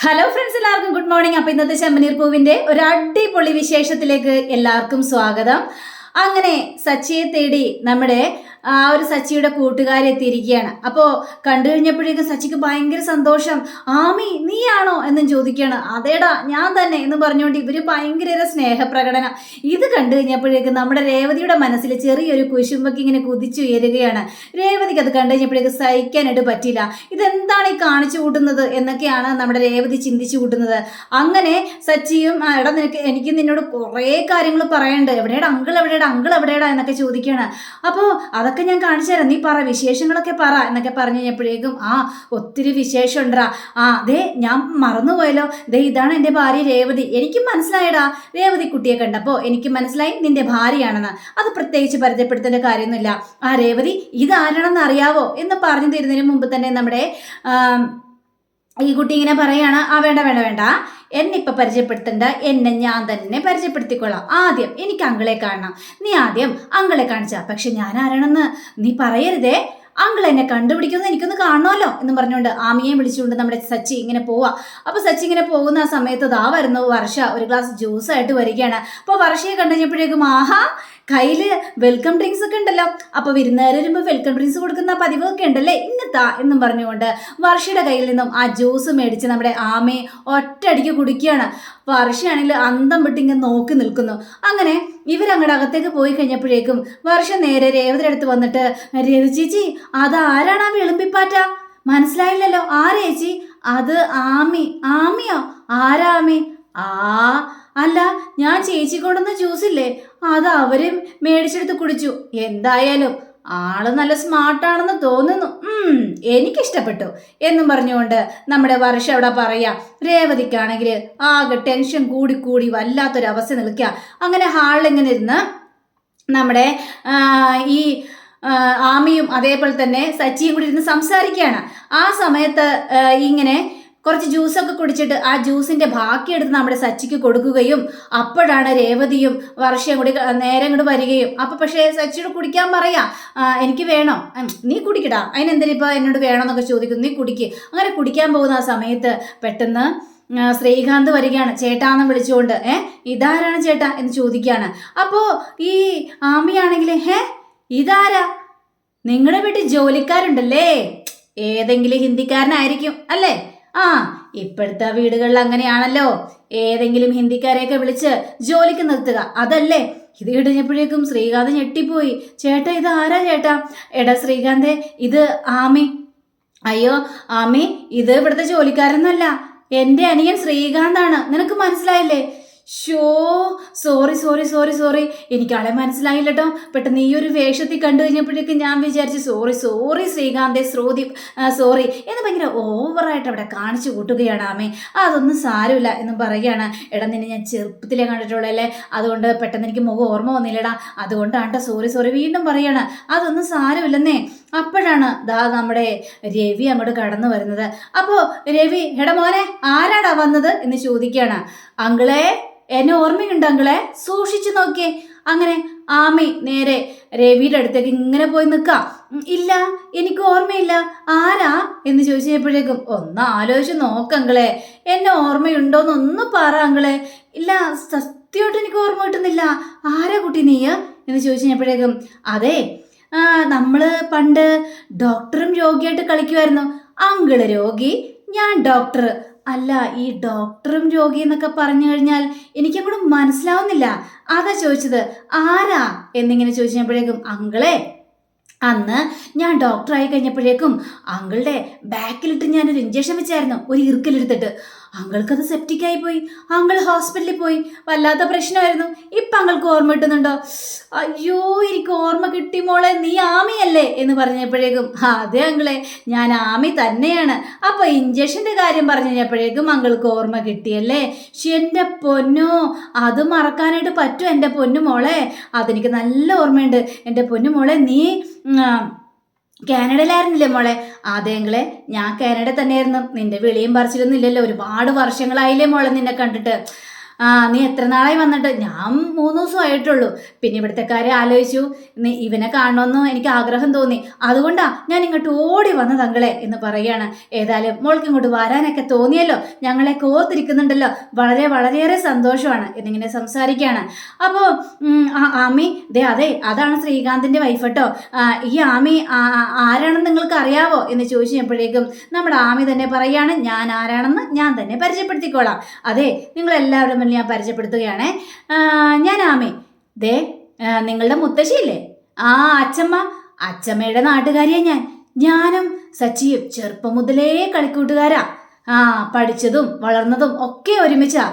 Hello friends എല്ലാവർക്കും good morning അപ്പൊ ഇന്നത്തെ ചെമ്മനീർ പൂവിന്റെ ഒരു അടിപൊളി വിശേഷത്തിലേക്ക് എല്ലാവർക്കും സ്വാഗതം. അങ്ങനെ സച്ചിയെ തേടി നമ്മുടെ ആ ഒരു സച്ചിയുടെ കൂട്ടുകാരെ എത്തിയിരിക്കുകയാണ്. അപ്പോൾ കണ്ടു കഴിഞ്ഞപ്പോഴേക്കും സച്ചിക്ക് ഭയങ്കര സന്തോഷം. ആമി നീയാണോ? എന്നും ചോദിക്കുകയാണ്. അതേടാ ഞാൻ തന്നെ എന്ന് പറഞ്ഞുകൊണ്ട് ഇവർ ഭയങ്കര സ്നേഹപ്രകടനം. ഇത് കണ്ടു കഴിഞ്ഞപ്പോഴേക്കും നമ്മുടെ രേവതിയുടെ മനസ്സിൽ ചെറിയൊരു കുശുമ്പൊക്കെ ഇങ്ങനെ കുതിച്ചുയരുകയാണ് രേവതിക്ക് അത് കണ്ടു കഴിഞ്ഞപ്പോഴേക്കും സഹിക്കാനായിട്ട് പറ്റില്ല ഇതെന്താണ് ഈ കാണിച്ചു കൂട്ടുന്നത്? എന്നൊക്കെയാണ് നമ്മുടെ രേവതി ചിന്തിച്ചു കൂട്ടുന്നത്. അങ്ങനെ സച്ചിയും "ആ, എടാ നിനക്ക് എനിക്ക് നിന്നോട് കുറേ കാര്യങ്ങൾ പറയണ്ട്. എവിടെയാണ് അങ്കിൾ എവിടെയാണ് അങ്കിൾ എവിടെയാണ് എന്നൊക്കെ ചോദിക്കുകയാണ്. അപ്പോൾ അതൊക്കെ ഞാൻ കാണിച്ചു തരാം. നീ പറ വിശേഷങ്ങളൊക്കെ പറ എന്നൊക്കെ പറഞ്ഞു കഴിഞ്ഞപ്പോഴേക്കും ആ ഒത്തിരി വിശേഷം ഉണ്ടാ ആ ദേ ഞാൻ മറന്നുപോയല്ലോ. ദേ ഇതാണ് എന്റെ ഭാര്യ രേവതി. എനിക്ക് മനസ്സിലായടാ രേവതി കുട്ടിയെ കണ്ടപ്പോൾ എനിക്ക് മനസ്സിലായി നിന്റെ ഭാര്യയാണെന്ന്. അത് പ്രത്യേകിച്ച് പരിചയപ്പെടുത്തേണ്ട കാര്യമൊന്നുമില്ല. ആ രേവതി ഇതാരാണെന്ന് അറിയാവോ എന്ന് പറഞ്ഞു തരുന്നതിന് മുമ്പ് തന്നെ നമ്മുടെ ഈ കുട്ടി ഇങ്ങനെ പറയാണ്. ആ വേണ്ട വേണ്ട വേണ്ട. എന്നെ ഇപ്പം പരിചയപ്പെടുത്തണ്ട? എന്നെ ഞാൻ തന്നെ പരിചയപ്പെടുത്തിക്കൊള്ളാം ആദ്യം എനിക്ക് അങ്കളെ കാണണം. നീ ആദ്യം അങ്കളെ കാണിച്ച. പക്ഷെ ഞാൻ ആരാണെന്ന് നീ പറയരുതേ. അങ്കിൾ എന്നെ കണ്ടുപിടിക്കുമെന്ന് എനിക്കൊന്ന് കാണണമല്ലോ എന്ന് പറഞ്ഞുകൊണ്ട് ആമിയെ വിളിച്ചുകൊണ്ട് നമ്മുടെ സച്ചി ഇങ്ങനെ പോവാ. അപ്പൊ സച്ചി ഇങ്ങനെ പോകുന്ന ആ സമയത്ത് ദാ വരുന്നു. വർഷ ഒരു ഗ്ലാസ് ജ്യൂസ് ആയിട്ട് വരികയാണ്. അപ്പോൾ വർഷയെ കണ്ടു കഴിഞ്ഞപ്പോഴേക്കും ആഹാ കയ്യിൽ വെൽക്കം ഡ്രിങ്ക്സ് ഒക്കെ ഉണ്ടല്ലോ. അപ്പോൾ വിരുന്നുകാർ വരുമ്പോൾ വെൽക്കം ഡ്രിങ്ക്സ് കൊടുക്കുന്ന പതിവൊക്കെ ഉണ്ടല്ലേ? ഇങ്ങത്താ എന്നും പറഞ്ഞുകൊണ്ട് വർഷയുടെ കയ്യിൽ നിന്നും ആ ജ്യൂസ് മേടിച്ച് നമ്മുടെ ആമയെ ഒറ്റയടിക്ക് കുടിക്കുകയാണ്. വർഷയാണെങ്കിൽ അന്തം വിട്ട് ഇങ്ങനെ നോക്കി നിൽക്കുന്നു. അങ്ങനെ ഇവരങ്ങടെ അകത്തേക്ക് പോയി കഴിഞ്ഞപ്പോഴേക്കും വർഷ നേരെ രേവതിയുടെ അടുത്ത് വന്നിട്ട് രവി ചേച്ചി അതാരാണ് ആ വിളുമ്പിപ്പാറ്റ? മനസ്സിലായില്ലല്ലോ. ആരേച്ചി അത് ആമി. ആമിയോ? ആരാമി ആ അല്ല ഞാൻ ചേച്ചി കൊണ്ടുവന്ന ജ്യൂസ് ഇല്ലേ? അത് അവരും മേടിച്ചെടുത്ത് കുടിച്ചു. എന്തായാലും ആൾ നല്ല സ്മാർട്ടാണെന്ന് തോന്നുന്നു. എനിക്കിഷ്ടപ്പെട്ടു എന്നും പറഞ്ഞുകൊണ്ട് നമ്മുടെ വർഷ അവിടെ പറയാ രേവതിക്കാണെങ്കിൽ ആകെ ടെൻഷൻ കൂടി കൂടി വല്ലാത്തൊരവസ്ഥ നിൽക്കുക അങ്ങനെ ഹാളിലിങ്ങനെ ഇരുന്ന് നമ്മുടെ ഈ ആമിയും അതേപോലെ തന്നെ സച്ചിയും കൂടി ഇരുന്ന് സംസാരിക്കുകയാണ് ആ സമയത്ത് ഇങ്ങനെ കുറച്ച് ജ്യൂസൊക്കെ കുടിച്ചിട്ട് ആ ജ്യൂസിന്റെ ബാക്കി എടുത്ത് നമ്മുടെ സച്ചിക്ക് കൊടുക്കുകയും അപ്പോഴാണ് രേവതിയും വർഷയും കൂടി നേരം ഇങ്ങോട്ട് വരികയും. അപ്പൊ പക്ഷേ സച്ചിയോട് കുടിക്കാൻ പറയാ "ആ, എനിക്ക് വേണോ. നീ കുടിക്കടാ. അതിനെന്തിനാ ഇപ്പൊ എന്നോട് വേണമെന്നൊക്കെ ചോദിക്കും നീ കുടിക്ക്. അങ്ങനെ കുടിക്കാൻ പോകുന്ന ആ സമയത്ത് പെട്ടെന്ന് ശ്രീകാന്ത് വരികയാണ്. ചേട്ടാന്ന് വിളിച്ചുകൊണ്ട് ഏ ഇതാരാണ് ചേട്ടാ? എന്ന് ചോദിക്കുകയാണ്. അപ്പോൾ ഈ ആമിയാണെങ്കിൽ ഹേ ഇതാരാ? നിങ്ങളുടെ വീട്ടിൽ ജോലിക്കാരുണ്ടല്ലേ? ഏതെങ്കിലും ഹിന്ദിക്കാരനായിരിക്കും അല്ലേ? ആ ഇപ്പോഴത്തെ വീടുകളിൽ അങ്ങനെയാണല്ലോ. ഏതെങ്കിലും ഹിന്ദിക്കാരെയൊക്കെ വിളിച്ച് ജോലിക്ക് നിർത്തുക. അതല്ലേ? ഇത് കിടഞ്ഞപ്പോഴേക്കും ശ്രീകാന്ത് ഞെട്ടിപ്പോയി. ചേട്ടാ ഇത് ആരാ ചേട്ടാ? എടാ ശ്രീകാന്തേ ഇത് ആമി. അയ്യോ ആമി ഇത് ഇവിടുത്തെ ജോലിക്കാരൊന്നുമല്ല എന്റെ അനിയൻ ശ്രീകാന്താണ്. നിനക്ക് മനസ്സിലായില്ലേ? ഷോ സോറി സോറി സോറി സോറി എനിക്ക് ആളെ മനസ്സിലായില്ല കേട്ടോ പെട്ടെന്ന് ഈ ഒരു വേഷത്തിൽ കണ്ടു കഴിഞ്ഞപ്പോഴേക്കും ഞാൻ വിചാരിച്ചു സോറി സോറി ശ്രീകാന്തേ ശ്രോതി സോറി എന്ന് ഭയങ്കര ഓവറായിട്ട് അവിടെ കാണിച്ചു കൂട്ടുകയാണ് ആമേ. അതൊന്നും സാരമില്ല എന്നും പറയുകയാണ്. എടാ നിന്നെ ഞാൻ ചെറുപ്പത്തിലേ കണ്ടിട്ടുള്ളല്ലേ അതുകൊണ്ട് പെട്ടെന്ന് എനിക്ക് മുഖം ഓർമ്മ വന്നില്ലടാ. അതുകൊണ്ടാണ് സോറി സോറി വീണ്ടും പറയുകയാണ്. അതൊന്നും സാരമില്ലെന്നേ. അപ്പോഴാണ് ദാ നമ്മുടെ രവി അങ്ങോട്ട് കടന്നു വരുന്നത്. അപ്പോൾ രവി എടാ മോനെ ആരാടാ വന്നത്? എന്ന് ചോദിക്കുകയാണ്. അങ്കിളെ എന്നെ ഓർമ്മയുണ്ട് അങ്കിളെ? സൂക്ഷിച്ചു നോക്കിയേ. അങ്ങനെ ആമി നേരെ രവിയുടെ അടുത്തേക്ക് ഇങ്ങനെ പോയി നിൽക്കാം. ഇല്ല എനിക്ക് ഓർമ്മയില്ല. ആരാ? എന്ന് ചോദിച്ചപ്പോഴേക്കും ഒന്ന് ആലോചിച്ച് നോക്കങ്ങളെ എന്നെ ഓർമ്മയുണ്ടോന്ന് ഒന്ന് പറ അങ്കളെ. ഇല്ല സത്യമായിട്ട് എനിക്ക് ഓർമ്മ കിട്ടുന്നില്ല. ആരാ കുട്ടി നീയ എന്ന് ചോദിച്ചു കഴിഞ്ഞപ്പോഴേക്കും അതെ ആ, നമ്മൾ പണ്ട് ഡോക്ടറും രോഗിയായിട്ട് കളിക്കുമായിരുന്നു അങ്കിൾ രോഗി ഞാൻ ഡോക്ടർ അല്ല ഈ ഡോക്ടറും രോഗി എന്നൊക്കെ പറഞ്ഞു കഴിഞ്ഞാൽ എനിക്കങ്ങോട്ട് മനസ്സിലാവുന്നില്ല. അതാ ചോദിച്ചത് ആരാ? എന്നിങ്ങനെ ചോദിച്ചപ്പോഴേക്കും അങ്കിളെ. അന്ന് ഞാൻ ഡോക്ടറായി കഴിഞ്ഞപ്പോഴേക്കും അങ്കിളുടെ ബാക്കിലിട്ട് ഞാനൊരു ഇഞ്ചക്ഷൻ വെച്ചായിരുന്നു ഒരു ഇറുക്കലെടുത്തിട്ട് അങ്കിൾക്കത് സെപ്റ്റിക് ആയി പോയി. അങ്കിൾ ഹോസ്പിറ്റലിൽ പോയി. വല്ലാത്ത പ്രശ്നമായിരുന്നു. ഇപ്പം അങ്കിൾക്ക് ഓർമ്മ കിട്ടുന്നുണ്ടോ? അയ്യോ എനിക്ക് ഓർമ്മ കിട്ടി മോളെ. നീ ആമിയല്ലേ എന്ന് പറഞ്ഞപ്പോഴേക്കും അതെ അങ്കിളെ ഞാൻ ആമി തന്നെയാണ്. അപ്പോൾ ഇഞ്ചക്ഷന്റെ കാര്യം പറഞ്ഞു കഴിഞ്ഞപ്പോഴേക്കും അങ്കിൾക്ക് ഓർമ്മ കിട്ടിയല്ലേ? എന്റെ പൊന്നോ അത് മറക്കാനായിട്ട് പറ്റും എന്റെ പൊന്നു മോളെ? അതെനിക്ക് നല്ല ഓർമ്മയുണ്ട്. എന്റെ പൊന്നു മോളെ നീ കാനഡയിലായിരുന്നില്ലേ മോളെ? അതെങ്കിലെ ഞാൻ കാനഡ തന്നെയായിരുന്നു. നിന്റെ വിളിയും പറിച്ചിലൊന്നും ഇല്ലല്ലോ. ഒരുപാട് വർഷങ്ങളായില്ലേ മോളെ നിന്നെ കണ്ടിട്ട്. ആ നീ എത്ര നാളായി വന്നിട്ട്? ഞാൻ മൂന്ന് ദിവസം ആയിട്ടുള്ളൂ. പിന്നെ ഇവിടുത്തെ കാര്യം ആലോചിച്ചു. ഇവനെ കാണണമെന്ന് എനിക്ക് ആഗ്രഹം തോന്നി. അതുകൊണ്ടാ ഞാൻ ഇങ്ങോട്ട് ഓടി വന്ന തങ്ങളെ എന്ന് പറയാണ് ഏതായാലും മോൾക്ക് ഇങ്ങോട്ട് വരാനൊക്കെ തോന്നിയല്ലോ. ഞങ്ങളെ കോർത്തിരിക്കുന്നുണ്ടല്ലോ വളരെ വളരെയേറെ സന്തോഷമാണ് എന്നിങ്ങനെ സംസാരിക്കുകയാണ്. അപ്പോൾ ആമി ദേ അതെ അതാണ് ശ്രീകാന്തിന്റെ വൈഫ് കേട്ടോ ഈ ആമി ആരാണെന്ന് നിങ്ങൾക്ക് അറിയാവോ? എന്ന് ചോദിച്ചപ്പോഴേക്കും നമ്മുടെ ആമി തന്നെ പറയാണ് ഞാൻ ആരാണെന്ന് ഞാൻ തന്നെ പരിചയപ്പെടുത്തിക്കോളാം. അതെ നിങ്ങൾ എല്ലാവരും മുന്നിൽ ഞാൻ പരിചയപ്പെടുത്തുകയാണ്. ഞാൻ ആമേ. ദേ നിങ്ങളുടെ മുത്തശ്ശിയില്ലേ? ആ അച്ചമ്മ. അച്ചമ്മയുടെ നാട്ടുകാരിയാ ഞാൻ. ഞാനും സച്ചിയും ചെറുപ്പം മുതലേ കളിക്കൂട്ടുകാരാ. ആ പഠിച്ചതും വളർന്നതും ഒക്കെ ഒരുമിച്ചാ.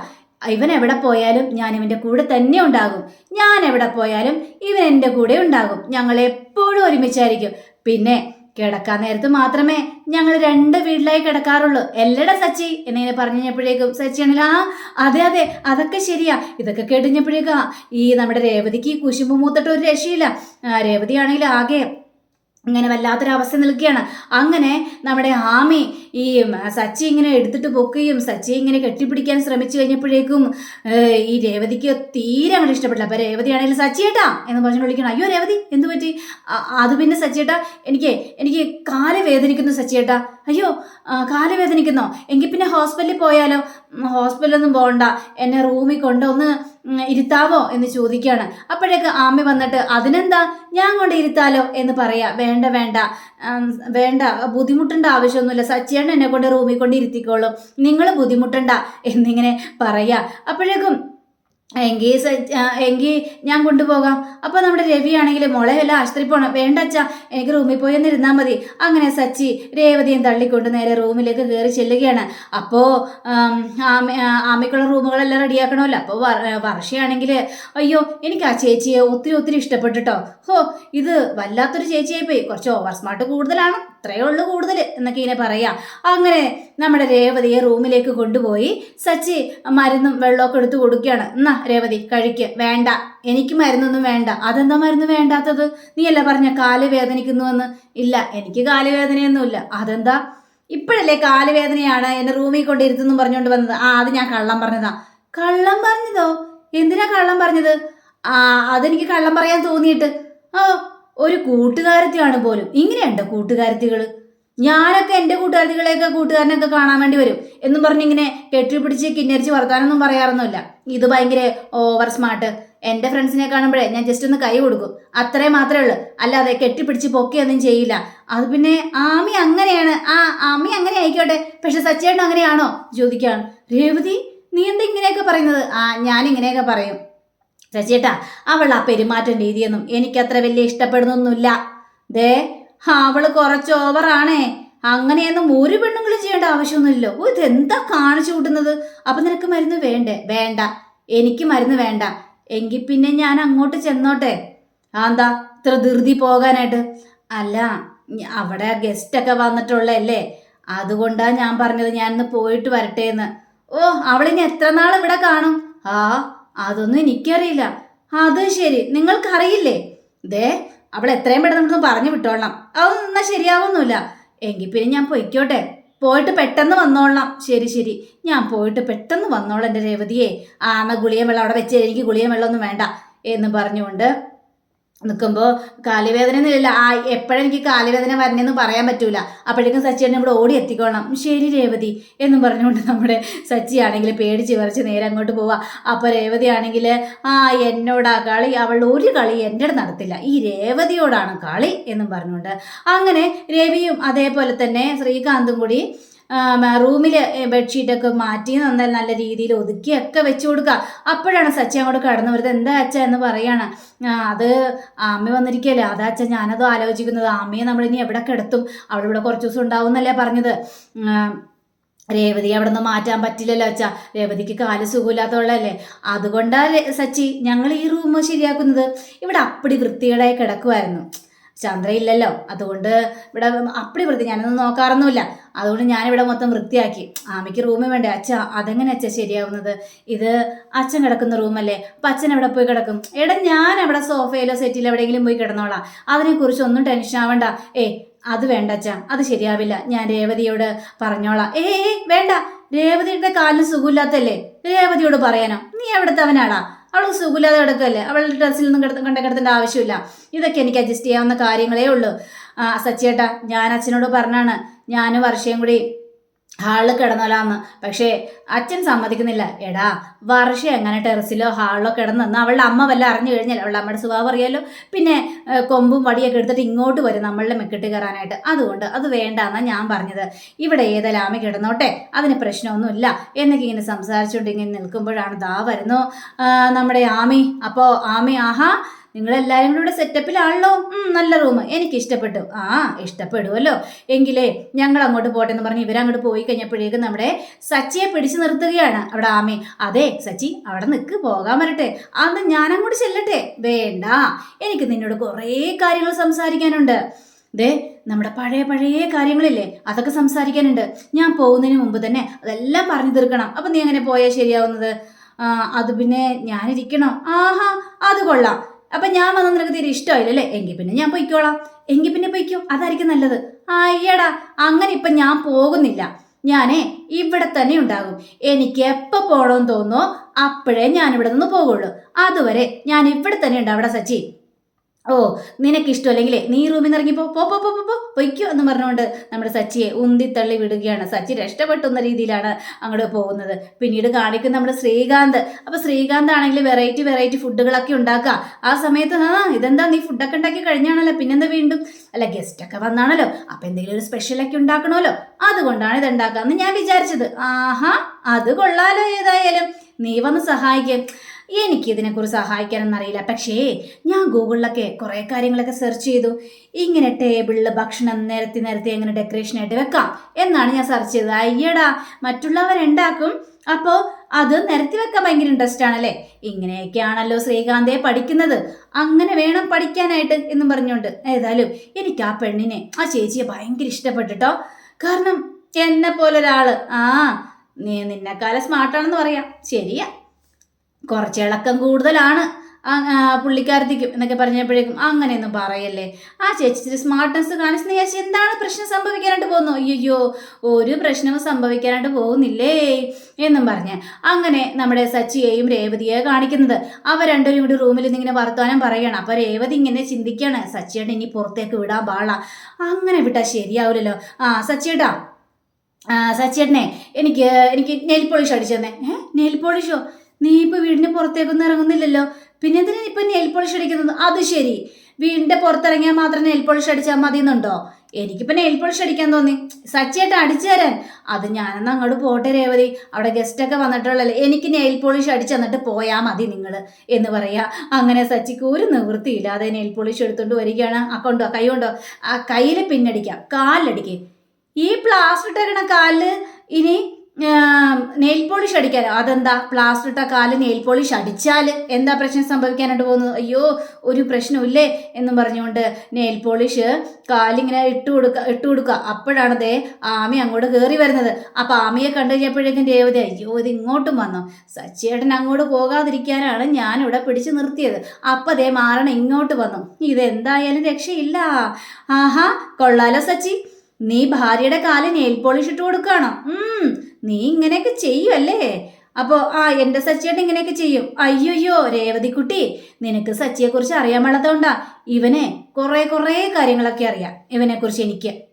ഇവൻ എവിടെ പോയാലും ഞാൻ ഇവന്റെ കൂടെ തന്നെ ഉണ്ടാകും. ഞാൻ എവിടെ പോയാലും ഇവൻ എന്റെ കൂടെ ഉണ്ടാകും. ഞങ്ങൾ എപ്പോഴും ഒരുമിച്ചായിരിക്കും. പിന്നെ കിടക്കാൻ നേരത്ത് മാത്രമേ ഞങ്ങൾ രണ്ട് വീട്ടിലായി കിടക്കാറുള്ളൂ. എല്ലട സച്ചി എന്നിങ്ങനെ പറഞ്ഞു കഴിഞ്ഞപ്പോഴേക്കും സച്ചി ആണെങ്കിൽ ആ അതെ അതെ അതൊക്കെ ശരിയാ. ഇതൊക്കെ കേട്ടുകഴിഞ്ഞപ്പോഴേക്കാ ഈ നമ്മുടെ രേവതിക്ക് കുശുമ്പ് മൂത്തിട്ട് ഒരു രക്ഷയില്ല. രേവതി ആണെങ്കിൽ ആകെ ഇങ്ങനെ വല്ലാത്തൊരവസ്ഥ നിൽക്കുകയാണ്. അങ്ങനെ നമ്മുടെ ആമി ഈ സച്ചി ഇങ്ങനെ എടുത്തിട്ട് പൊക്കുകയും സച്ചി ഇങ്ങനെ കെട്ടിപ്പിടിക്കാൻ ശ്രമിച്ചു കഴിഞ്ഞപ്പോഴേക്കും ഈ രേവതിക്ക് തീരെ അങ്ങോട്ട് ഇഷ്ടപ്പെട്ടില്ല. അപ്പം രേവതി ആണെങ്കിൽ സച്ചിയേട്ടാ എന്ന് പറഞ്ഞുകൊണ്ട് വിളിക്കണം. അയ്യോ രേവതി എന്ത് പറ്റി? അത് പിന്നെ സച്ചിയേട്ടാ എനിക്ക് എനിക്ക് കാൽ വേദനിക്കുന്നു സച്ചിയേട്ടാ അയ്യോ കാൽ വേദനിക്കുന്നോ? എങ്കിൽ പിന്നെ ഹോസ്പിറ്റലിൽ പോയാലോ? ഹോസ്പിറ്റലൊന്നും പോകണ്ട എന്നെ റൂമിൽ കൊണ്ടൊന്ന് ഇരുത്താവോ എന്ന് ചോദിക്കുകയാണ്. അപ്പോഴേക്ക് ആമ്മ വന്നിട്ട് അതിനെന്താ? ഞാൻ കൊണ്ട് ഇരുത്താലോ എന്ന് പറയാ. വേണ്ട വേണ്ട. വേണ്ട ബുദ്ധിമുട്ടേണ്ട ആവശ്യമൊന്നുമില്ല. സച്ചിയാണ് എന്നെ കൊണ്ട് റൂമിൽ കൊണ്ട് ഇരുത്തിക്കോളും. നിങ്ങൾ ബുദ്ധിമുട്ടണ്ട എന്നിങ്ങനെ പറയുക അപ്പോഴേക്കും എങ്കിൽ എങ്കിൽ ഞാൻ കൊണ്ടുപോകാം. അപ്പോൾ നമ്മുടെ രവി ആണെങ്കിൽ മോളെ വല്ല ആശുപത്രി പോകണം വേണ്ട അച്ഛാ എനിക്ക് റൂമിൽ പോയി ഇരുന്നാൽ മതി. അങ്ങനെ സച്ചി രേവതിയും തള്ളിക്കൊണ്ട് നേരെ റൂമിലേക്ക് കയറി ചെല്ലുകയാണ്. അപ്പോൾ ആമയ്ക്കുള്ള റൂമുകളെല്ലാം റെഡിയാക്കണമല്ലോ. അപ്പോൾ വർഷയാണെങ്കിൽ അയ്യോ എനിക്ക് ആ ചേച്ചിയെ ഒത്തിരി ഒത്തിരി ഇഷ്ടപ്പെട്ടിട്ടോ. ഹോ ഇത് വല്ലാത്തൊരു ചേച്ചിയായി പോയി കുറച്ച് ഓവർ സ്മാർട്ട് കൂടുതലാണ്. ഇത്രയേ ഉള്ളൂ കൂടുതൽ എന്നൊക്കെ ഇങ്ങനെ പറയാം. അങ്ങനെ നമ്മുടെ രേവതിയെ റൂമിലേക്ക് കൊണ്ടുപോയി സച്ചി മരുന്നും വെള്ളമൊക്കെ എടുത്ത് കൊടുക്കുകയാണ്. എന്നാ രേവതി കഴിക്ക്. വേണ്ട. എനിക്ക് മരുന്നൊന്നും വേണ്ട. അതെന്താ മരുന്ന് വേണ്ടാത്തത്? നീയല്ല പറഞ്ഞ കാൽ വേദനിക്കുന്നുവെന്ന്? ഇല്ല എനിക്ക് കാൽ വേദനയൊന്നുമില്ല. അതെന്താ? ഇപ്പോഴല്ലേ കാൽ വേദനയാണ് എന്നെ റൂമിൽ കൊണ്ടിരുത്തുന്നു പറഞ്ഞുകൊണ്ട് വന്നത്. ആ അത് ഞാൻ കള്ളം പറഞ്ഞതാ. കള്ളം പറഞ്ഞതോ? എന്തിനാ കള്ളം പറഞ്ഞത്? ആ അതെനിക്ക് കള്ളം പറയാൻ തോന്നിയിട്ട്. ഓ ഒരു കൂട്ടുകാരത്തിയാണ് പോലും. ഇങ്ങനെയുണ്ട് കൂട്ടുകാരത്തികൾ ഞാനൊക്കെ എന്റെ കൂട്ടുകാരത്തികളെയൊക്കെ കൂട്ടുകാരനൊക്കെ കാണാൻ വേണ്ടി വരും എന്നും പറഞ്ഞ് ഇങ്ങനെ കെട്ടിപ്പിടിച്ച് കിന്നരിച്ച് വർത്താനൊന്നും പറയാറൊന്നുമില്ല. ഇത് ഭയങ്കര ഓവർ സ്മാർട്ട് എന്റെ ഫ്രണ്ട്സിനെ കാണുമ്പോഴേ ഞാൻ ജസ്റ്റ് ഒന്ന് കൈ കൊടുക്കും. അത്രേ മാത്രമേ ഉള്ളൂ. അല്ലാതെ കെട്ടിപ്പിടിച്ച് പൊക്കിയൊന്നും ചെയ്യില്ല. അത് പിന്നെ ആമി അങ്ങനെയാണ്. ആ ആമി അങ്ങനെ ആയിക്കോട്ടെ. പക്ഷെ സച്ചേട്ടൻ അങ്ങനെയാണോ? ചോദിക്കുകയാണ്. രേവതി നീ എന്താ ഇങ്ങനെയൊക്കെ പറയുന്നത്? ആ ഞാൻ ഇങ്ങനെയൊക്കെ പറയും. ശശിയേട്ടാ അവൾ ആ പെരുമാറ്റം രീതിയൊന്നും എനിക്കത്ര വലിയ ഇഷ്ടപ്പെടുന്നൊന്നുമില്ല. ദേ അവൾ കുറച്ച് ഓവറാണേ. അങ്ങനെയൊന്നും ഒരു പെണ്ണുങ്ങളും ചെയ്യേണ്ട ആവശ്യമൊന്നുമില്ലല്ലോ. ഓ ഇതെന്താ കാണിച്ചു കൂട്ടുന്നത്? അപ്പൊ നിനക്ക് മരുന്ന് വേണ്ടേ? വേണ്ട. എനിക്ക് മരുന്ന് വേണ്ട. എങ്കിൽ പിന്നെ ഞാൻ അങ്ങോട്ട് ചെന്നോട്ടെ. എന്താ ഇത്ര ധൃതി പോകാനായിട്ട്? അല്ല അവിടെ ഗസ്റ്റൊക്കെ വന്നിട്ടുള്ളല്ലേ അതുകൊണ്ടാ ഞാൻ പറഞ്ഞത് ഞാനിന്ന് പോയിട്ട് വരട്ടെ എന്ന് ഓ അവളിനി എത്ര നാൾ ഇവിടെ കാണും? ആ അതൊന്നും എനിക്കറിയില്ല. അത് ശരി. നിങ്ങൾക്കറിയില്ലേ? ദേ അവൾ എത്രയും പെട്ടെന്ന് ഇവിടുന്ന് പറഞ്ഞു വിട്ടോളാം അതൊന്നും എന്നാൽ ശരിയാവൊന്നുമില്ല. എങ്കിൽ പിന്നെ ഞാൻ പൊയ്ക്കോട്ടെ. പോയിട്ട് പെട്ടെന്ന് വന്നോളാം ശരി ശരി. ഞാൻ പോയിട്ട് പെട്ടെന്ന് വന്നോളാം എന്റെ രേവതിയെ. ആ ഗുളിയൻ വെള്ളം അവിടെ വെച്ച് എനിക്ക് ഗുളിയൻ വെള്ളമൊന്നും വേണ്ട എന്ന് പറഞ്ഞുകൊണ്ട് നിൽക്കുമ്പോൾ കാലുവേദന കാലുവേദനയൊന്നുമില്ല ആ എപ്പോഴെനിക്ക് കാലുവേദന വരണമെന്ന് പറയാൻ പറ്റൂല. അപ്പോഴേക്കും സച്ചിയേട്ടൻ ഇവിടെ ഓടി എത്തിക്കോണം ശരി രേവതി എന്നും പറഞ്ഞുകൊണ്ട് നമ്മുടെ സച്ചി ആണെങ്കിൽ പേടിച്ച് വിറച്ച് നേരെ അങ്ങോട്ട് പോവാ. അപ്പോൾ രേവതി ആണെങ്കിൽ ആ എന്നോടാ കളി. അവളുടെ ഒരു കളി എന്റെ അടുത്ത് നടത്തില്ല. ഈ രേവതിയോടാണ് കളി എന്നും പറഞ്ഞുകൊണ്ട്. അങ്ങനെ രവിയും അതേപോലെ തന്നെ ശ്രീകാന്തും കൂടി റൂമിൽ ബെഡ്ഷീറ്റൊക്കെ മാറ്റി നന്നായി നല്ല രീതിയിൽ ഒതുക്കിയൊക്കെ വെച്ച് കൊടുക്കുക അപ്പോഴാണ് സച്ചി അങ്ങോട്ട് കടന്നു വരുന്നത്. എന്താ അച്ഛ എന്ന് പറയാണ്. അത് അമ്മ വന്നിരിക്കുകയല്ലേ അതാ അച്ഛ ഞാനത് ആലോചിക്കുന്നത്. അമ്മയെ നമ്മളിനി എവിടെ കിടത്തും? അവിടെ ഇവിടെ കുറച്ച് ദിവസം ഉണ്ടാവും എന്നല്ലേ പറഞ്ഞത് രേവതി അവിടെ നിന്ന് മാറ്റാൻ പറ്റില്ലല്ലോ അച്ഛാ. രേവതിക്ക് കാൽ സുഖമില്ലാത്തവളല്ലേ. അതുകൊണ്ടാ സച്ചി ഞങ്ങൾ ഈ റൂം ശരിയാക്കുന്നത്. ഇവിടെ അപ്പടി വൃത്തികേടായി കിടക്കുമായിരുന്നു ചന്ദ്ര ഇല്ലല്ലോ അതുകൊണ്ട് ഇവിടെ അപ്പടി വൃത്തി ഞാനൊന്നും നോക്കാറൊന്നുമില്ല. അതുകൊണ്ട് ഞാനിവിടെ മൊത്തം വൃത്തിയാക്കി. ആമയ്ക്ക് റൂമ് വേണ്ടേ? അച്ഛ അതെങ്ങനെ അച്ഛ ശരിയാവുന്നത്? ഇത് അച്ഛൻ കിടക്കുന്ന റൂമല്ലേ അപ്പം അച്ഛൻ എവിടെ പോയി കിടക്കും? എടാ ഞാൻ അവിടെ സോഫയിലോ സെറ്റിലോ എവിടെയെങ്കിലും പോയി കിടന്നോളാം. അതിനെക്കുറിച്ച് ഒന്നും ടെൻഷൻ ആവണ്ട. ഏ അത് വേണ്ട അച്ഛാ. അത് ശരിയാവില്ല. ഞാൻ രേവതിയോട് പറഞ്ഞോളാം. ഏ വേണ്ട. രേവതിയുടെ കാലിന് സുഖമില്ലാത്തല്ലേ രേവതിയോട് പറയാനോ? നീ എവിടുത്തെ അവനാടാ? അവൾക്ക് സുഖമില്ലാതെ കിടക്കല്ലേ അവളുടെ ഡ്രസ്സിൽ നിന്നും കിടന്ന് കണ്ട കിടത്തേണ്ട ആവശ്യമില്ല. ഇതൊക്കെ എനിക്ക് അഡ്ജസ്റ്റ് ചെയ്യാവുന്ന കാര്യങ്ങളേ ഉള്ളൂ. ആ സച്ചിയേട്ടാ ഞാൻ അച്ഛനോട് പറഞ്ഞാണ്. ഞാനും വർഷയും കൂടി ഹാളിൽ കിടന്നോലാന്ന്. പക്ഷേ അച്ഛൻ സമ്മതിക്കുന്നില്ല. എടാ വർഷ എങ്ങനെ ടെറസിലോ ഹാളിലോ കിടന്നെന്ന് അവളുടെ അമ്മ വല്ല അറിഞ്ഞു കഴിഞ്ഞാൽ അവളുടെ അമ്മയുടെ സ്വഭാവം അറിയാലോ. പിന്നെ കൊമ്പും വടിയൊക്കെ എടുത്തിട്ട് ഇങ്ങോട്ട് വരും നമ്മളുടെ മെക്കിട്ട് കയറാനായിട്ട്. അതുകൊണ്ട് അത് വേണ്ട എന്നാണ് ഞാൻ പറഞ്ഞത്. ഇവിടെ ഏതായാലും ആമി കിടന്നോട്ടെ? അതിന് പ്രശ്നമൊന്നുമില്ല. എന്നൊക്കെ ഇങ്ങനെ സംസാരിച്ചുകൊണ്ട് ഇങ്ങനെ നിൽക്കുമ്പോഴാണ് ദാ വരുന്നു നമ്മുടെ ആമി. അപ്പോൾ ആമി ആഹാ നിങ്ങളെല്ലാവരും കൂടെ സെറ്റപ്പിലാണല്ലോ. നല്ല റൂം. എനിക്ക് ഇഷ്ടപ്പെട്ടു ആ ഇഷ്ടപ്പെടുമല്ലോ എങ്കിലേ ഞങ്ങൾ അങ്ങോട്ട് പോട്ടെ എന്ന് പറഞ്ഞ് ഇവരങ്ങോട്ട് പോയി കഴിഞ്ഞപ്പോഴേക്കും നമ്മുടെ സച്ചിയെ പിടിച്ചു നിർത്തുകയാണ്. അവിടെ ആമി അതെ സച്ചി അവിടെ നിൽക്ക് പോകാൻ വരട്ടെ. അന്ന് ഞാനങ്ങോട്ട് ചെല്ലട്ടെ. വേണ്ട. എനിക്ക് നിന്നോട് കുറേ കാര്യങ്ങൾ സംസാരിക്കാനുണ്ട്. ദേ നമ്മുടെ പഴയ പഴയ കാര്യങ്ങളില്ലേ അതൊക്കെ സംസാരിക്കാനുണ്ട്. ഞാൻ പോകുന്നതിന് മുമ്പ് തന്നെ അതെല്ലാം പറഞ്ഞു തീർക്കണം. അപ്പം നീ അങ്ങനെ പോയാൽ ശരിയാവുന്നത്? അത് പിന്നെ ഞാനിരിക്കണോ? ആഹാ അത് കൊള്ളാം. അപ്പം ഞാൻ വന്ന നിനക്ക് തീരെ ഇഷ്ടമായില്ലല്ലേ എങ്കിൽ പിന്നെ ഞാൻ പൊയ്ക്കോളാം. എങ്കിൽ പിന്നെ പൊയ്ക്കോ. അതായിരിക്കും നല്ലത്. അയ്യടാ അങ്ങനെ ഇപ്പം ഞാൻ പോകുന്നില്ല. ഞാനേ ഇവിടെ തന്നെ ഉണ്ടാകും. എനിക്ക് എപ്പോൾ പോകണമെന്ന് തോന്നുന്നോ അപ്പോഴേ ഞാൻ ഇവിടെ നിന്ന് പോകുള്ളൂ അതുവരെ ഞാൻ ഇവിടെ തന്നെ ഉണ്ട് അവിടെ സച്ചി. ഓ നിനക്ക് ഇഷ്ടമല്ലെങ്കിലേ നീ റൂമിൽ നിന്ന് ഇറങ്ങിപ്പോ പോ പോ പോ പോ, പൊയ്ക്കോ എന്ന് പറഞ്ഞുകൊണ്ട് നമ്മുടെ സച്ചിയെ ഉന്തിത്തള്ളി വിടുകയാണ്. സച്ചി രക്ഷപ്പെട്ടുന്ന രീതിയിലാണ് അങ്ങോട്ട് പോകുന്നത്. പിന്നീട് കാണിക്കുന്ന നമ്മുടെ ശ്രീകാന്ത്. അപ്പൊ ശ്രീകാന്ത് ആണെങ്കിൽ വെറൈറ്റി വെറൈറ്റി ഫുഡുകളൊക്കെ ഉണ്ടാക്കുക ആ സമയത്ത് ആ ഇതെന്താ നീ ഫുഡൊക്കെ ഉണ്ടാക്കി കഴിഞ്ഞാണല്ലോ പിന്നെന്താ വീണ്ടും? അല്ല ഗസ്റ്റ് ഒക്കെ വന്നാണല്ലോ. അപ്പൊ എന്തെങ്കിലും ഒരു സ്പെഷ്യലൊക്കെ ഉണ്ടാക്കണമല്ലോ. അതുകൊണ്ടാണ് ഇത് ഉണ്ടാക്കാന്ന് ഞാൻ വിചാരിച്ചത്. ആഹാ അത് കൊള്ളാലോ ഏതായാലും. നീ വന്ന് സഹായിക്കും. എനിക്കിതിനെക്കുറിച്ച് സഹായിക്കാനൊന്നും അറിയില്ല പക്ഷേ ഞാൻ ഗൂഗിളിലൊക്കെ കുറേ കാര്യങ്ങളൊക്കെ സെർച്ച് ചെയ്തു. ഇങ്ങനെ ടേബിളിൽ ഭക്ഷണം നിരത്തി നിരത്തി എങ്ങനെ ഡെക്കറേഷനായിട്ട് വെക്കാം എന്നാണ് ഞാൻ സെർച്ച് ചെയ്തത്. അയ്യടാ മറ്റുള്ളവരുണ്ടാക്കും അപ്പോൾ അത് നിരത്തി വെക്കാൻ ഭയങ്കര ഇൻട്രസ്റ്റ് ആണല്ലേ? ഇങ്ങനെയൊക്കെയാണല്ലോ ശ്രീകാന്തേ പഠിക്കുന്നത്. അങ്ങനെ വേണം പഠിക്കാനായിട്ട് എന്നും പറഞ്ഞുകൊണ്ട്. ഏതായാലും എനിക്ക് ആ പെണ്ണിനെ ആ ചേച്ചിയെ ഭയങ്കര ഇഷ്ടപ്പെട്ടിട്ടോ. കാരണം എന്നെ പോലൊരാൾ ആ നീ നിന്നെക്കാലം സ്മാർട്ടാണെന്ന് പറയാം. ശരിയാ. കുറച്ച് ഇളക്കം കൂടുതലാണ്. പുള്ളിക്കാരത്തിക്കും എന്നൊക്കെ പറഞ്ഞപ്പോഴേക്കും അങ്ങനെയൊന്നും പറയല്ലേ. ആ ചേച്ചി സ്മാർട്ട്നെസ് കാണിച്ചെന്ന് ചേച്ചി എന്താണ് പ്രശ്നം സംഭവിക്കാനായിട്ട് പോകുന്നു? അയ്യോ ഒരു പ്രശ്നവും സംഭവിക്കാനായിട്ട് പോകുന്നില്ലേ എന്നും പറഞ്ഞ്. അങ്ങനെ നമ്മുടെ സച്ചിയെയും രേവതിയെ കാണിക്കുന്നത്. അവർ രണ്ടുപേരും കൂടി റൂമിൽ നിന്നിങ്ങനെ വർത്തമാനം പറയണം. അപ്പോൾ രേവതി ഇങ്ങനെ ചിന്തിക്കുകയാണ് സച്ചിയേട്ടൻ ഇനി പുറത്തേക്ക് വിടാൻ പാള അങ്ങനെ വിട്ടാൽ ശരിയാവില്ലല്ലോ. ആ സച്ചിയേട്ടാ. സച്ചിയേട്ടനെ എനിക്ക് എനിക്ക് നെയിൽ പോളിഷ് അടിച്ചു തന്നെ. ഏഹ് നെയിൽ പോളിഷോ? നീ ഇപ്പോൾ വീടിന്റെ പുറത്തേക്കൊന്നും ഇറങ്ങുന്നില്ലല്ലോ. പിന്നെ എന്തിനാ ഇപ്പം നെയിൽ പോളിഷ് അടിക്കുന്നത്? അത് ശരി. വീടിന്റെ പുറത്തിറങ്ങിയാൽ മാത്രം നെയിൽ പോളിഷ് അടിച്ചാൽ മതി എന്നുണ്ടോ എനിക്കിപ്പോൾ നെയിൽ പോളിഷ് അടിക്കാൻ തോന്നി. സച്ചിയായിട്ട് അടിച്ചു തരാൻ. അത് ഞാനെന്ന് അങ്ങോട്ട് പോട്ടെ രേവതി. അവിടെ ഗസ്റ്റൊക്കെ വന്നിട്ടുള്ളല്ലേ എനിക്ക് നെയിൽ പോളിഷ് അടിച്ചു തന്നിട്ട് പോയാൽ മതി നിങ്ങൾ എന്ന് പറയാ. അങ്ങനെ സച്ചിക്ക് ഒരു നിവൃത്തിയില്ലാതെ നെയിൽ പോളിഷ് എടുത്തുകൊണ്ട് വരികയാണ്. അക്കൊണ്ടോ കൈ കൊണ്ടോ? ആ കയ്യിൽ പിന്നടിക്കാം. കാലിലടിക്കുക ഈ പ്ലാസ്റ്റർ ഇട്ടേക്കണ കാലിൽ ഇനി നെയിൽ പോളിഷ് അടിക്കാനോ അതെന്താ? പ്ലാസ്റ്റർ ഇട്ട കാൽ നെയിൽ പോളിഷ് അടിച്ചാൽ എന്താ പ്രശ്നം സംഭവിക്കാനായിട്ട് പോകുന്നത്? അയ്യോ ഒരു പ്രശ്നമില്ലേ എന്നും പറഞ്ഞുകൊണ്ട് നെയിൽ പോളിഷ് കാലിങ്ങനെ ഇട്ട് കൊടുക്കുക ഇട്ട് കൊടുക്കുക അപ്പോഴാണ് ദേ ആമി അങ്ങോട്ട് കയറി വരുന്നത്. അപ്പം ആമിയെ കണ്ടു കഴിഞ്ഞപ്പോഴേക്കും ദേവത അയ്യോ ഇത് ഇങ്ങോട്ടും വന്നു? സച്ചിയേട്ടൻ അങ്ങോട്ട് പോകാതിരിക്കാനാണ് ഞാനിവിടെ പിടിച്ചു നിർത്തിയത്. അപ്പം ദേ മാറണം ഇങ്ങോട്ട് വന്നു. ഇതെന്തായാലും രക്ഷയില്ല. ആഹാ കൊള്ളാലോ സച്ചി. നീ ഭാര്യയുടെ കാലിൽ നെയിൽ പോളിഷ് ഇട്ട് കൊടുക്കുകയാണോ? നീ ഇങ്ങനെയൊക്കെ ചെയ്യും അല്ലേ അപ്പോൾ ആ എന്റെ സച്ചിയേട്ടൻ ഇങ്ങനെയൊക്കെ ചെയ്യും. അയ്യോയ്യോ രേവതിക്കുട്ടി നിനക്ക് സച്ചിയെക്കുറിച്ച് അറിയാൻ പാടാത്തതുകൊണ്ടാ ഇവനെ കുറേ കുറേ കാര്യങ്ങളൊക്കെ അറിയാം. ഇവനെക്കുറിച്ച് എനിക്ക്.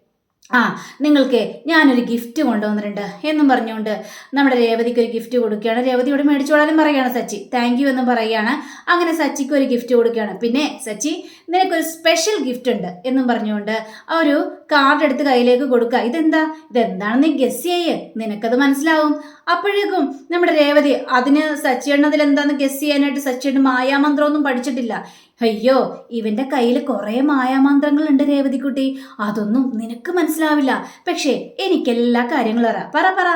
ആ നിങ്ങൾക്ക് ഞാനൊരു ഗിഫ്റ്റ് കൊണ്ടുവന്നിട്ടുണ്ട് എന്നും പറഞ്ഞുകൊണ്ട് നമ്മുടെ രേവതിക്ക് ഒരു ഗിഫ്റ്റ് കൊടുക്കുകയാണ്. രേവതിയോട് മേടിച്ചോളാനും പറയുകയാണ് സച്ചി. താങ്ക് യു എന്നും പറയുകയാണ്. അങ്ങനെ സച്ചിക്ക് ഒരു ഗിഫ്റ്റ് കൊടുക്കുകയാണ്. പിന്നെ സച്ചി നിനക്കൊരു സ്പെഷ്യൽ ഗിഫ്റ്റ് ഉണ്ട് എന്നും പറഞ്ഞുകൊണ്ട് ആ ഒരു കാർഡ് എടുത്ത് കയ്യിലേക്ക് കൊടുക്കുക. ഇതെന്താ? ഇതെന്താണെന്ന് ഗസ് ചെയ്യേ. നിനക്കത് മനസ്സിലാവും. അപ്പോഴേക്കും നമ്മുടെ രേവതി അതിന് സച്ചിയണ്ണതിൽ എന്താന്ന് ഗസ് ചെയ്യാനായിട്ട് സച്ചിയണ്ണ മായാമന്ത്രമൊന്നും പഠിച്ചിട്ടില്ല. അയ്യോ ഇവന്റെ കയ്യിൽ കുറേ മായാമന്ത്രങ്ങളുണ്ട് രേവതിക്കുട്ടി. അതൊന്നും നിനക്ക് മനസ്സിലാവില്ല. പക്ഷേ എനിക്കെല്ലാ കാര്യങ്ങളും അറിയാം. പറ പറ.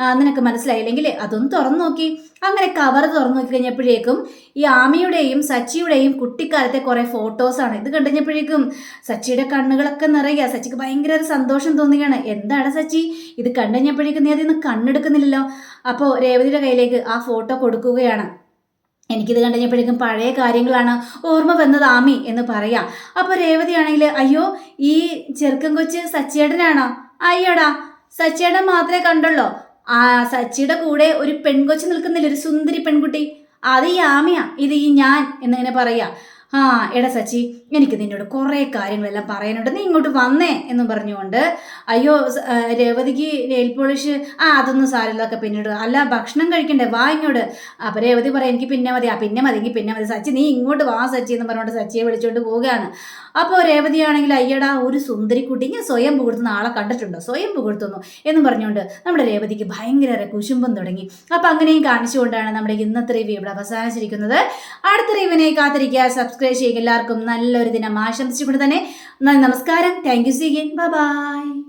നിനക്ക് മനസ്സിലായില്ലെങ്കിൽ അതൊന്ന് തുറന്നു നോക്കി. അങ്ങനെ കവർ തുറന്നു നോക്കി കഴിഞ്ഞപ്പോഴേക്കും ഈ ആമിയുടെയും സച്ചിയുടെയും കുട്ടിക്കാലത്തെ കുറേ ഫോട്ടോസാണ് ഇത് കണ്ടുകഴിഞ്ഞപ്പോഴേക്കും സച്ചിയുടെ കണ്ണുകളൊക്കെ നിറയുക. സച്ചിക്ക് ഭയങ്കര ഒരു സന്തോഷം തോന്നുകയാണ്. എന്താണ് സച്ചി? ഇത് കണ്ടുകഴിഞ്ഞപ്പോഴേക്കും നീ അതിൽ നിന്ന് കണ്ണെടുക്കുന്നില്ലല്ലോ. അപ്പോൾ രേവതിയുടെ കയ്യിലേക്ക് ആ ഫോട്ടോ കൊടുക്കുകയാണ്. എനിക്കിത് കണ്ടുകഴിഞ്ഞപ്പോഴേക്കും പഴയ കാര്യങ്ങളാണ് ഓർമ്മ വന്നത് ആമി എന്ന് പറയാം. അപ്പോൾ രേവതിയാണെങ്കിൽ അയ്യോ ഈ ചെറുക്കൻ കൊച്ച് സച്ചേട്ടനാണോ അയ്യോടാ സച്ചേട്ടൻ മാത്രമേ കണ്ടുള്ളോ. ആ സച്ചിയുടെ കൂടെ ഒരു പെൺകൊച്ചു നിൽക്കുന്നില്ല? ഒരു സുന്ദരി പെൺകുട്ടി. അത് ഈ ആമയാ ഇത് ഈ ഞാൻ എന്നിങ്ങനെ പറയാ ആ എടാ സച്ചി എനിക്ക് നിന്നോട് കുറേ കാര്യങ്ങളെല്ലാം പറയാനുണ്ട്. നീ ഇങ്ങോട്ട് വന്നേ എന്ന് പറഞ്ഞുകൊണ്ട് അയ്യോ രേവതിക്ക് നെയിൽ പോളിഷ് ആ അതൊന്നും സാരമില്ലൊക്കെ പിന്നീട് അല്ല ഭക്ഷണം കഴിക്കണ്ടേ? വാ ഇങ്ങോട്ട്. അപ്പം രേവതി പറയാം എനിക്ക് പിന്നെ മതി ആ പിന്നെ മതി എനിക്ക് പിന്നെ മതി. സച്ചി നീ ഇങ്ങോട്ട് വാ സച്ചി എന്ന് പറഞ്ഞുകൊണ്ട് സച്ചിയെ വിളിച്ചുകൊണ്ട് പോവുകയാണ്. അപ്പോൾ രേവതിയാണെങ്കിൽ അയ്യടാ ഒരു സുന്ദരിക്കുട്ടി ഞാൻ സ്വയം പുകഴ്ത്തുന്ന ആളെ കണ്ടിട്ടുണ്ടോ? സ്വയം പുകഴ്ത്തുന്നു. എന്ന് പറഞ്ഞുകൊണ്ട് നമ്മുടെ രേവതിക്ക് ഭയങ്കര കുശുമ്പം തുടങ്ങി. അപ്പം അങ്ങനെയും കാണിച്ചുകൊണ്ടാണ് നമ്മുടെ ഇന്നത്തെ റിവ്യൂ ഇവിടെ അവസാനിച്ചിരിക്കുന്നത്. അടുത്ത റിവ്യൂവിനെ കാത്തിരിക്കുക. സബ്സ്ക്രൈബ് ചെയ്യുക. എല്ലാവർക്കും നല്ലൊരു ദിനം ആശംസിച്ചുകൊണ്ട് തന്നെ നമസ്കാരം. Thank you see again bye